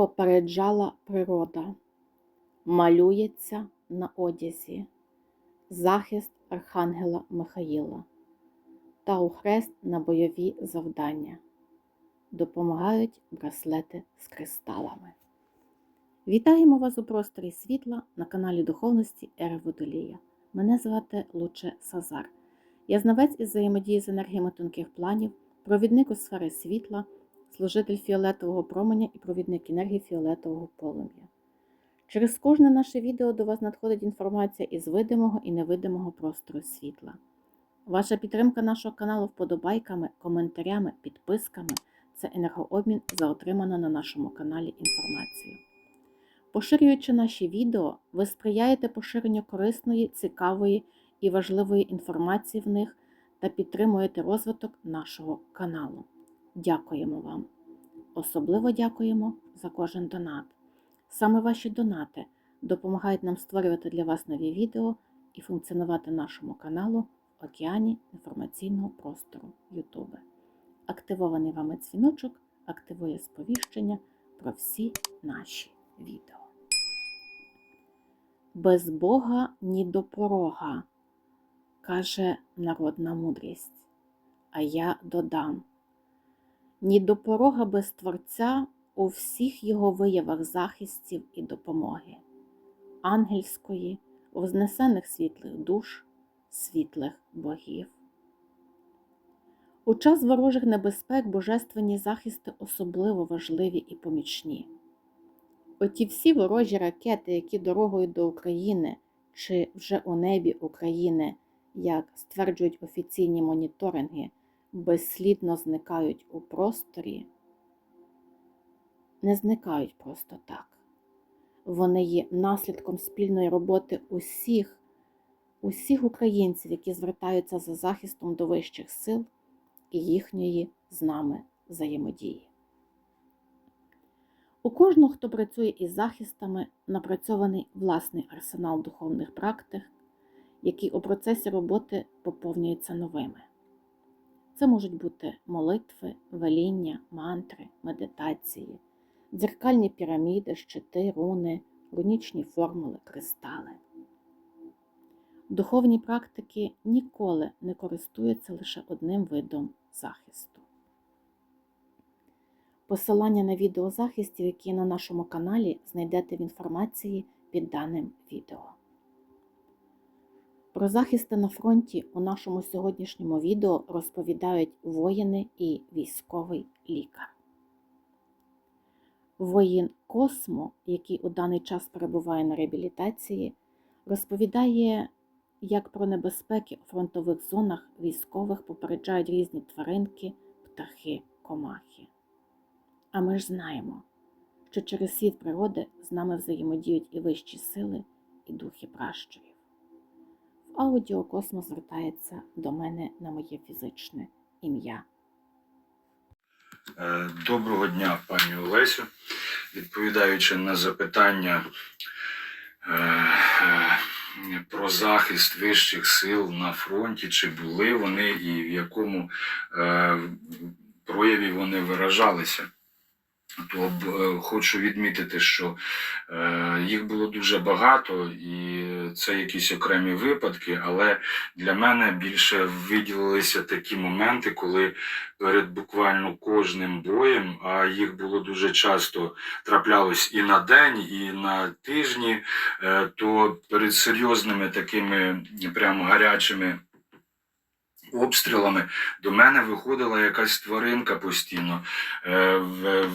попереджала природа, малюється на одязі, захист Архангела Михаїла та ухрест на бойові завдання. Допомагають браслети з кристалами. Вітаємо вас у просторі світла на каналі Духовності Ери Водолія. Мене звати Луче Сазар. Я знавець із взаємодії з енергіями тонких планів, провідник у сфери світла, служитель фіолетового променя і провідник енергії фіолетового полум'я. Через кожне наше відео до вас надходить інформація із видимого і невидимого простору світла. Ваша підтримка нашого каналу вподобайками, коментарями, підписками це енергообмін за отриману на нашому каналі інформацію. Поширюючи наші відео, ви сприяєте поширенню корисної, цікавої і важливої інформації в них та підтримуєте розвиток нашого каналу. Дякуємо вам! Особливо дякуємо за кожен донат. Саме ваші донати допомагають нам створювати для вас нові відео і функціонувати нашому каналу в океані інформаційного простору YouTube. Активований вами дзвіночок активує сповіщення про всі наші відео. Без Бога ні до порога, каже народна мудрість. А я додам: ні до порога без Творця у всіх його виявах захистів і допомоги, ангельської, вознесених світлих душ, світлих богів. У час ворожих небезпек божественні захисти особливо важливі і помічні. Оті всі ворожі ракети, які дорогою до України чи вже у небі України, як стверджують офіційні моніторинги, безслідно зникають у просторі, не зникають просто так. Вони є наслідком спільної роботи усіх, усіх українців, які звертаються за захистом до вищих сил і їхньої з нами взаємодії. У кожного, хто працює із захистами, напрацьований власний арсенал духовних практик, які у процесі роботи поповнюються новими. Це можуть бути молитви, веління, мантри, медитації, дзеркальні піраміди, щити, руни, рунічні формули, кристали. Духовні практики ніколи не користуються лише одним видом захисту. Посилання на відео захистів, які на нашому каналі знайдете в інформації під даним відео. Про захисти на фронті у нашому сьогоднішньому відео розповідають воїни і військовий лікар. Воїн Космо, який у даний час перебуває на реабілітації, розповідає, як про небезпеки у фронтових зонах військових попереджають різні тваринки, птахи, комахи. А ми ж знаємо, що через світ природи з нами взаємодіють і вищі сили, і духи пращурів. В аудіо космос звертається до мене на моє фізичне ім'я. Е, Доброго дня, пані Олесю. Відповідаючи на запитання е, е, про захист вищих сил на фронті, чи були вони і в якому прояві вони виражалися. То б, хочу відмітити, що е, їх було дуже багато, і це якісь окремі випадки, але для мене більше виділилися такі моменти, коли перед буквально кожним боєм, а їх було дуже часто траплялось і на день, і на тижні, е, то перед серйозними такими прямо гарячими обстрілами до мене виходила якась тваринка постійно. Е,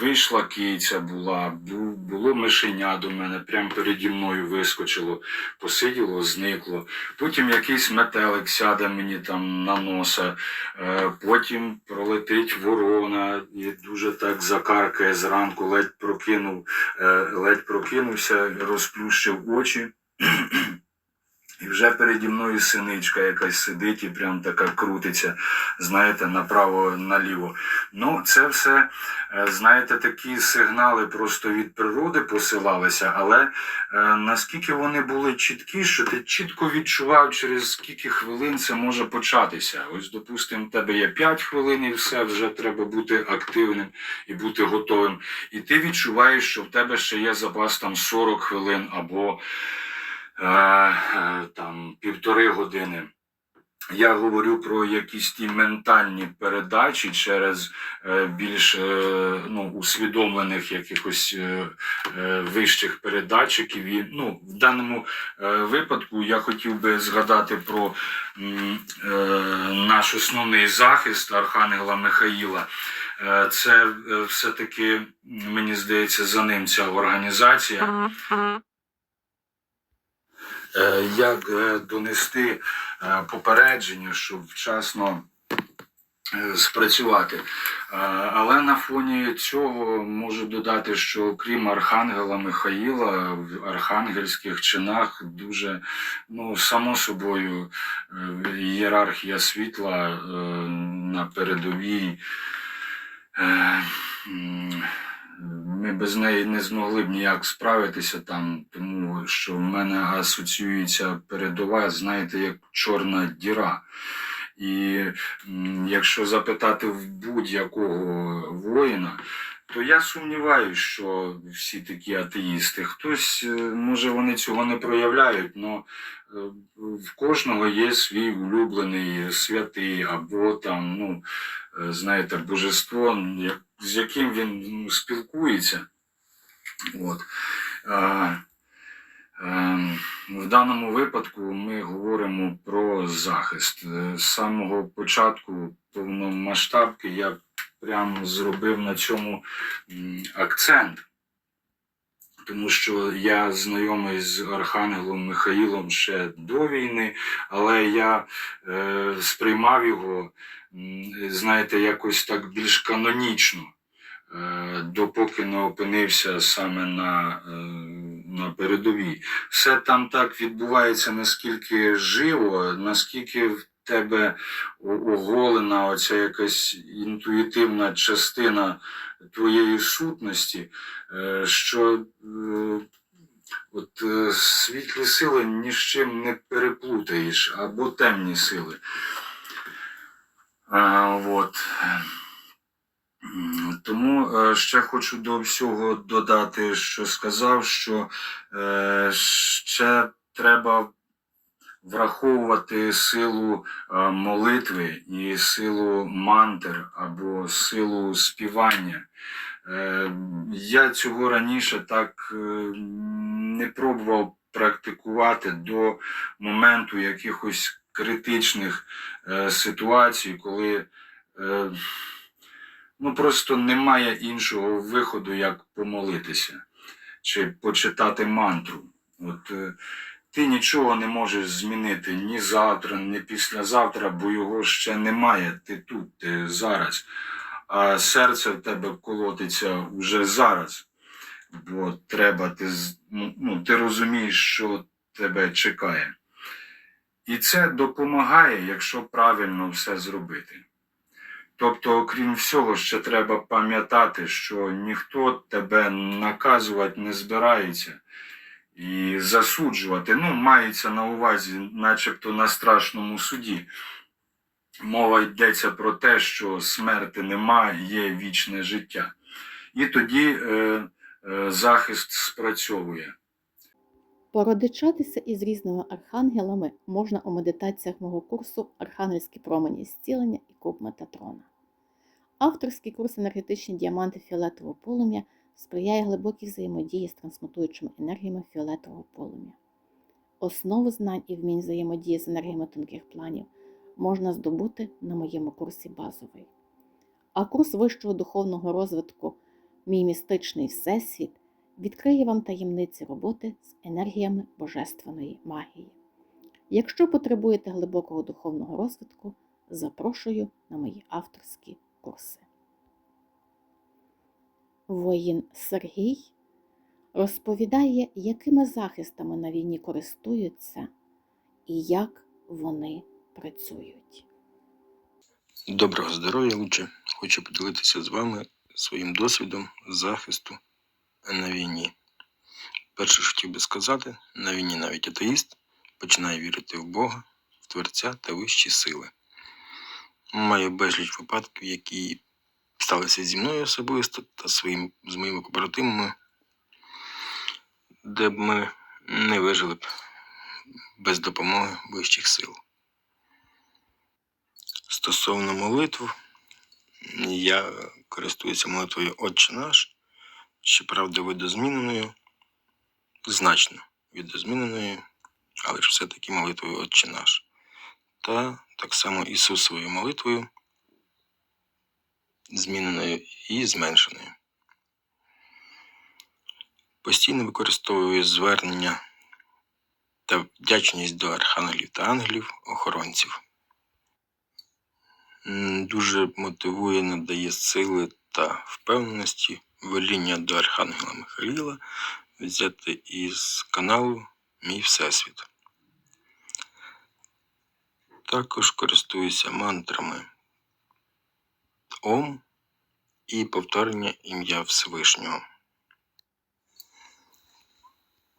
Вийшла киця була, було мишеня до мене, прямо переді мною вискочило, посиділо, зникло. Потім якийсь метелик сяде мені там на носа, Е, потім пролетить ворона і дуже так закаркає зранку, ледь прокинув, е, ледь прокинувся, розплющив очі. І вже переді мною синичка якась сидить і прям така крутиться, знаєте, направо-наліво. Ну, це все, е, знаєте, такі сигнали просто від природи посилалися, але е, наскільки вони були чіткі, що ти чітко відчував, через скільки хвилин це може початися. Ось, допустимо, в тебе є 5 хвилин і все, вже треба бути активним і бути готовим. І ти відчуваєш, що в тебе ще є запас там 40 хвилин або там півтори години. Я говорю про якісь ті ментальні передачі через е, більш е, ну, усвідомлених якихось е, е, вищих передатчиків. І, ну, в даному е, випадку я хотів би згадати про е, наш основний захист Архангела Михаїла. Е, Це е, все-таки, мені здається, за ним ця організація. Е, Як е, донести е, попередження, щоб вчасно спрацювати. Але на фоні цього можу додати, що крім Архангела Михаїла, в архангельських чинах дуже, ну, само собою, ієрархія світла на передовій. Ми без неї не змогли б ніяк справитися там, тому що в мене асоціюється передова, знаєте, як чорна діра. І якщо запитати в будь-якого воїна, то я сумніваюся, що всі такі атеїсти. Хтось, е, може, вони цього не проявляють, але в кожного є свій улюблений святий або там, ну, е, знаєте, божество, з яким він ну, спілкується. От. А, Ем, В даному випадку ми говоримо про захист. Е, З самого початку повномасштабки я прямо зробив на цьому акцент, тому що я знайомий з Архангелом Михаїлом ще до війни, але я е, сприймав його, знаєте, якось так більш канонічно е, допоки не опинився саме на, е, на передовій. Все там так відбувається наскільки живо, наскільки тебе оголена оця якась інтуїтивна частина твоєї сутності, е, що е, от е, світлі сили ні з чим не переплутаєш, або темні сили. А, от. Тому ще хочу до всього додати, що сказав, що ще треба враховувати силу е, молитви і силу мантр або силу співання. Е, Я цього раніше так е, не пробував практикувати до моменту якихось критичних ситуацій, коли ну просто немає іншого виходу, як помолитися чи почитати мантру. От ти нічого не можеш змінити ні завтра, ні післязавтра, бо його ще немає. Ти тут, ти зараз. А серце в тебе колотиться вже зараз. Бо треба, ти, ну, ну, ти розумієш, що тебе чекає. І це допомагає, якщо правильно все зробити. Тобто, окрім всього, ще треба пам'ятати, що ніхто тебе наказувати не збирається і засуджувати. Ну, мається на увазі, начебто на страшному суді. Мова йдеться про те, що смерти нема, є вічне життя. І тоді е, е, захист спрацьовує. Породичатися із різними архангелами можна у медитаціях мого курсу Архангельські промені зцілення і куб Метатрона. Авторський курс енергетичні діаманти фіолетового полум'я сприяє глибокій взаємодії з трансмутуючими енергіями фіолетового полум'я. Основу знань і вмінь взаємодії з енергіями тонких планів можна здобути на моєму курсі базовий. А курс вищого духовного розвитку Мій містичний всесвіт відкриє вам таємниці роботи з енергіями божественної магії. Якщо потребуєте глибокого духовного розвитку, запрошую на мої авторські курси. Воїн Сергій розповідає, якими захистами на війні користуються і як вони працюють. Доброго здоров'я, лучше. Хочу поділитися з вами своїм досвідом захисту на війні. Перше, що хотів би сказати, на війні навіть атеїст починає вірити в Бога, в Творця та вищі сили. Маю безліч випадків, які сталися зі мною особисто та своїм, з моїми побратимами, де б ми не вижили б без допомоги вищих сил. Стосовно молитв, я користуюся молитвою Отче наш, щоправда, видозміненою, значно видозміненою, але ж все-таки молитвою Отче наш. Та так само Ісусовою молитвою, зміненою і зменшеною. Постійно використовую звернення та вдячність до архангелів та ангелів, охоронців. Дуже мотивує, надає сили та впевненості веління до Архангела Михаїла взяти із каналу Мій Всесвіт. Також користуюся мантрами Ом і повторення ім'я Всевишнього.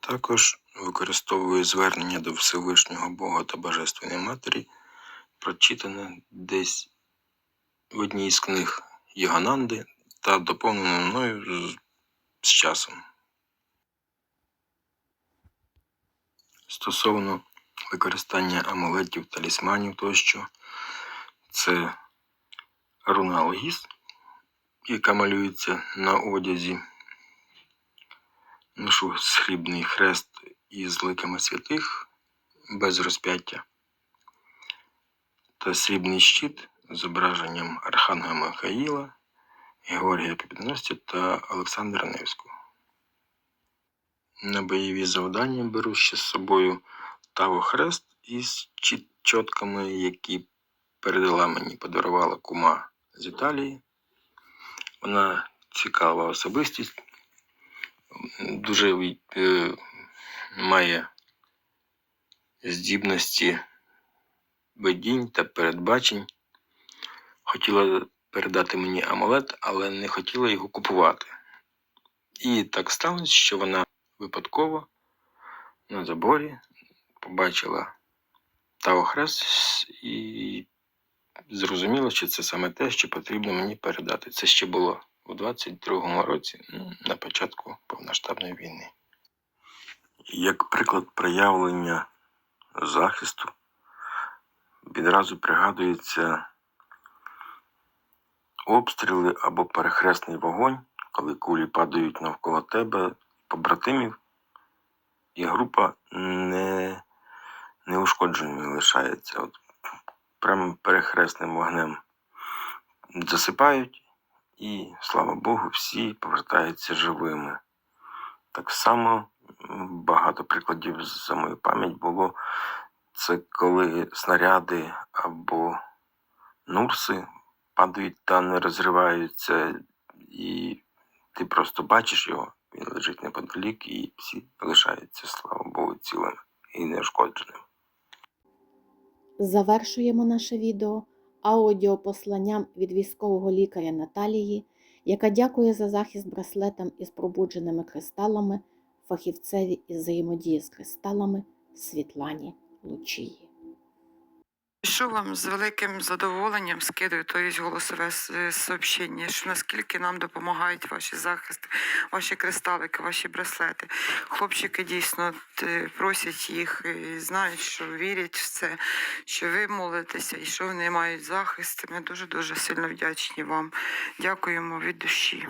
Також використовую звернення до Всевишнього Бога та Божественної Матері, прочитане десь в одній з книг Йогананди та доповнено мною з, з часом. Стосовно використання амулетів, талісманів тощо, це руна Логіс, яка малюється на одязі. Ношу срібний хрест із ликами святих без розп'яття та срібний щит з зображенням Архангела Михаїла, Георгія Побідоносця та Олександра Невського. На бойові завдання беру ще з собою Таво Хрест із чіт- чотками, які передала мені, подарувала кума з Італії. Вона цікава особистість, дуже е, має здібності видінь та передбачень. Хотіла передати мені амулет, але не хотіла його купувати. І так сталося, що вона випадково на заборі побачила Тао Хрест і зрозуміла, що це саме те, що потрібно мені передати. Це ще було у 22-му році, ну, на початку повноштабної війни. Як приклад проявлення захисту, відразу пригадується обстріли або перехресний вогонь, коли кулі падають навколо тебе, побратимів, і група не, неушкодженою лишається. От прямо перехресним вогнем засипають, і, слава Богу, всі повертаються живими. Так само багато прикладів за мою пам'ять було. Це коли снаряди або нурси падають та не розриваються, і ти просто бачиш його, він лежить неподалік, і всі лишаються, слава Богу, цілими і неушкодженими. Завершуємо наше відео аудіопосланням від військового лікаря Наталії, яка дякує за захист браслетам із пробудженими кристалами фахівцеві із взаємодії з кристалами Світлані Лучії. Пишу вам з великим задоволенням скидаю то є голосове сообщення, що наскільки нам допомагають ваші захисти, ваші кристалики, ваші браслети. Хлопчики дійсно просять їх і знають, що вірять в це, що ви молитеся і що вони мають захист. Ми дуже дуже сильно вдячні вам. Дякуємо від душі.